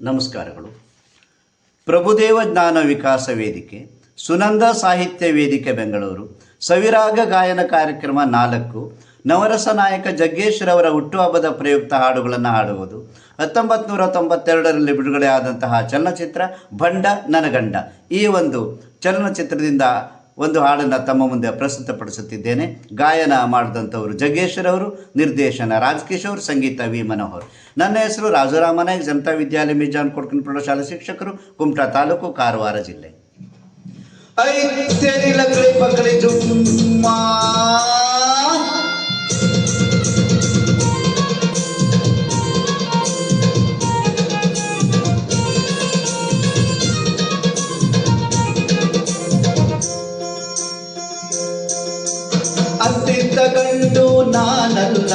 ನಮಸ್ಕಾರಗಳು. ಪ್ರಭುದೇವ ಜ್ಞಾನ ವಿಕಾಸ ವೇದಿಕೆ, ಸುನಂದ ಸಾಹಿತ್ಯ ವೇದಿಕೆ, ಬೆಂಗಳೂರು. ಸವಿರಾಗ ಗಾಯನ ಕಾರ್ಯಕ್ರಮ ನಾಲ್ಕು. ನವರಸ ನಾಯಕ ಜಗ್ಗೇಶ್ರವರ ಹುಟ್ಟುಹಬ್ಬದ ಪ್ರಯುಕ್ತ ಹಾಡುಗಳನ್ನು ಹಾಡುವುದು. ಹತ್ತೊಂಬತ್ತು ನೂರ ತೊಂಬತ್ತೆರಡರಲ್ಲಿ ಬಿಡುಗಡೆ ಆದಂತಹ ಚಲನಚಿತ್ರ ಭಂಡ ನನಗಂಡ. ಈ ಒಂದು ಚಲನಚಿತ್ರದಿಂದ ಒಂದು ಹಾಡನ್ನು ತಮ್ಮ ಮುಂದೆ ಪ್ರಸ್ತುತಪಡಿಸುತ್ತಿದ್ದೇನೆ. ಗಾಯನ ಮಾಡಿದಂಥವರು ಜಗ್ಗೇಶ್ವರವರು ನಿರ್ದೇಶನ ರಾಜಕಿಶೋರ್ ಸಂಗೀತ ವಿ ಮನೋಹರ್. ನನ್ನ ಹೆಸರು ರಾಜಾರಾಮನಾಯಕ್ ಜನತಾ ವಿದ್ಯಾಲಯ ಮಿಜಾನ್ ಕೊಡ್ಕನ್ ಪ್ರೌಢಶಾಲೆ ಶಿಕ್ಷಕರು, ಕುಮಟಾ ತಾಲೂಕು ಕಾರವಾರ ಜಿಲ್ಲೆ. ಕಂಡು ನಾನಲ್ಲ,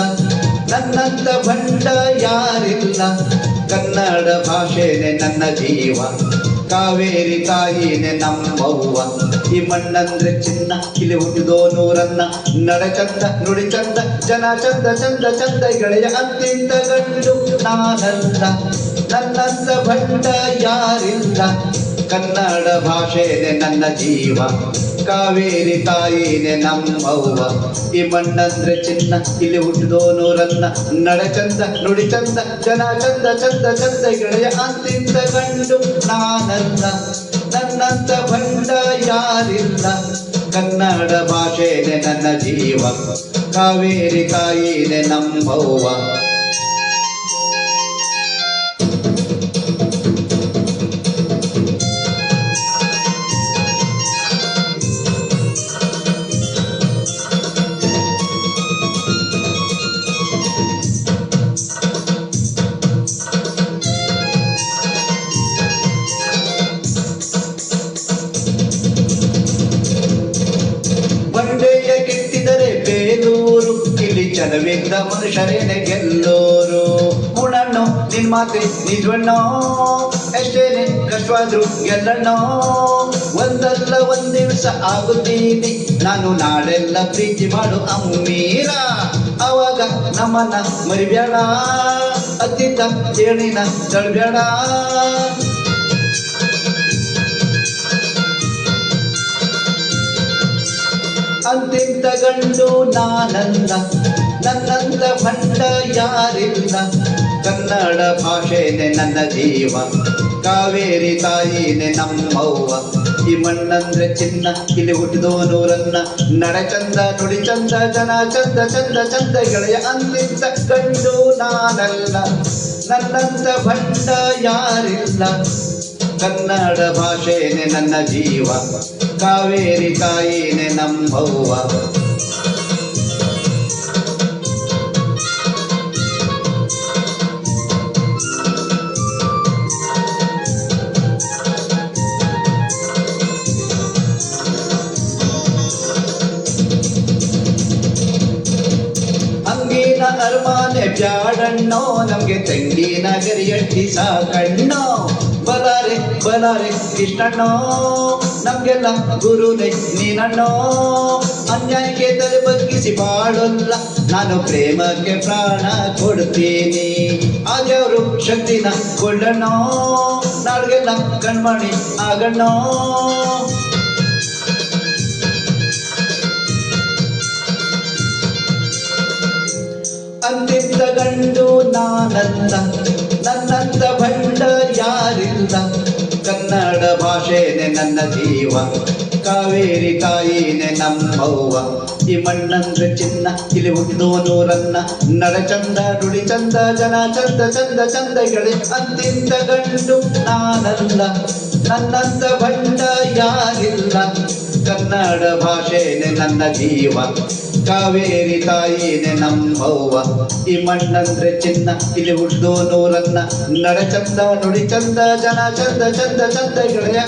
ನನ್ನಂತ ಬಂಡ ಯಾರಿಲ್ಲ. ಕನ್ನಡ ಭಾಷೆನೆ ನನ್ನ ಜೀವ, ಕಾವೇರಿ ತಾಯಿನೇ ನಮ್ಮವ್ವ. ಈ ಮಣ್ಣಂದ್ರೆ ಚಿನ್ನ ಇಲ್ಲಿ ಹುಟ್ಟಿದೋ ನೂರನ್ನ. ನಡ ಚಂದ ನುಡಿ ಚಂದ ಜನ ಚಂದ ಚಂದ ಚಂದ ಗೆಳೆಯ ಅತ್ತಿಂದ ಗಂಡು ನಾನಲ್ಲ. ನನ್ನಂತ ಬಂಡ ಯಾರಿಲ್ಲ ಕನ್ನಡ ಭಾಷೆನೆ ನನ್ನ ಜೀವ. ಕಾವೇರಿ ತಾಯಿನೇ ನಮ್ಮವ್ವ. ಈ ಮಣ್ಣಂದ್ರೆ ಚಿನ್ನ, ಇಲ್ಲಿ ಹುಟ್ಟಿದೋ ನೂರನ್ನ ನಡ ಚಂದ ನುಡಿ ಚಂದ ಜನ ಚಂದ ಚಂದ ಚಂದ, ಗೆಳೆಯ ಅಂತಿಂದ ಕಂಡು ನಾನಲ್ಲ ನನ್ನಂತ ಬಂಡ ಯಾರಿಲ್ಲ. ಕನ್ನಡ ಭಾಷೆನೆ ನನ್ನ ಜೀವ. ಕಾವೇರಿ ತಾಯಿನೇ ನಮ್ಮವ್ವ. ಚಲವಿದ್ದ ಮನುಷ್ಯರೇನೆ ಗೆಲ್ಲೋರು. ಗುಣಣ್ಣು ನಿನ್ ಮಾತೆ ನಿಜವಣ್ಣೋ ಎಷ್ಟೇನೆ ಕಷ್ಟವಾದ್ರು ಗೆಲ್ಲಣ್ಣೋ? ಒಂದಲ್ಲ ಒಂದ್ ದಿವಸ ಆಗುತ್ತೀನಿ ನಾನು ನಾಳೆಲ್ಲ ಪ್ರೀತಿ ಮಾಡು ಅಮ್ಮೀರ ಅವಾಗ ನಮ್ಮನ್ನ ಮರಿಬೇಡ ಅತ್ತಿತ್ತ ಏಣಿನ ತಳ್ಬೇಡ ಅಂತಿದ್ದ ಗಂಡು ನಾನಲ್ಲ, ನನ್ನಂತ ಭಂಡ ಯಾರಿಲ್ಲ. ಕನ್ನಡ ಭಾಷೆನೆ ನನ್ನ ಜೀವ, ಕಾವೇರಿ ತಾಯಿನೇ ನಮ್ಮವ್ವ. ಈ ಮಣ್ಣಂದ್ರೆ ಚಿನ್ನ, ಇಲ್ಲಿ ಹುಟ್ಟಿದೋನು ನೂರನ್ನ. ನಡ ಚಂದ ನುಡಿ ಚಂದ ಜನ ಚಂದ ಚಂದ ಚಂದ, ಗೆಳೆಯ ಅಂತಿಂತ ಗಂಡು ನಾನಲ್ಲ, ನನ್ನಂತ ಭಂಡ ಯಾರಿಲ್ಲ. ಕನ್ನಡ ಭಾಷೆನೆ ನನ್ನ ಜೀವ ಕಾವೇರಿ ತಾಯಿನೇ ನಂಬವ್ವ. ಅರ್ಮಾನೆ ಬ್ಯಾಡಣ್ಣೋ ನಮ್ಗೆ ನಗರಿ ಎಟ್ಟಿ ಸಾಕಣ್ಣೋ. ಬಲಾರೆ ಬಲಾರೆ ಕೃಷ್ಣಣ್ಣೋ, ನಮ್ಗೆಲ್ಲ ಗುರುನೇ ನೀನಣ್ಣೋ. ಅನ್ಯಾಯಕ್ಕೆ ತಲೆ ಬಗ್ಗಿಸಿ ಬಾಳಲ್ಲ, ನಾನು ಪ್ರೇಮಕ್ಕೆ ಪ್ರಾಣ ಕೊಡ್ತೀನಿ. ಆದವರು ಶಕ್ತಿನ ಕೊಳ್ಳಣ್ಣೋ ನಾಡ್ಗೆಲ್ಲ ಕಣ್ಮಣಿ ಆಗಣ್ಣೋ. ಅಂತಿದ್ದ ಗಂಡು ನಾನಲ್ಲ ಭಾಷೆನೆ ನನ್ನ ಜೀವ. ಕಾವೇರಿ ತಾಯಿನೇ ನಮ್ಮವ್ವ ಈ ಮಣ್ಣಂದ್ರೆ ಚಿನ್ನ, ಇಲ್ಲಿ ಉಂಡು ನೂರನ್ನ ನಡ ಚಂದ ನುಡಿ ಚಂದ, ಜನ ಚಂದ ಚಂದ ಚಂದ ಗೆಳೆ ಅಂತಿದ್ದ ಗಂಡು. ನಾನಲ್ಲ, ನನ್ನಂತ ಬಂಡ ಯಾರಿಲ್ಲ. ಕನ್ನಡ ಭಾಷೆನೆ ನನ್ನ ಜೀವ. ಕಾವೇರಿ ತಾಯಿನೇ ನಮ್ಮವ್ವ ಈ ಮಣ್ಣಂದ್ರೆ ಚಿನ್ನ, ಇಲ್ಲಿ ಹುಡ್ದು ನೂರನ್ನ. ನಡ ಚಂದ ನುಡಿ ಚಂದ ಜನ ಚಂದ ಚಂದ ಚಂದ ಗೆಳೆಯ.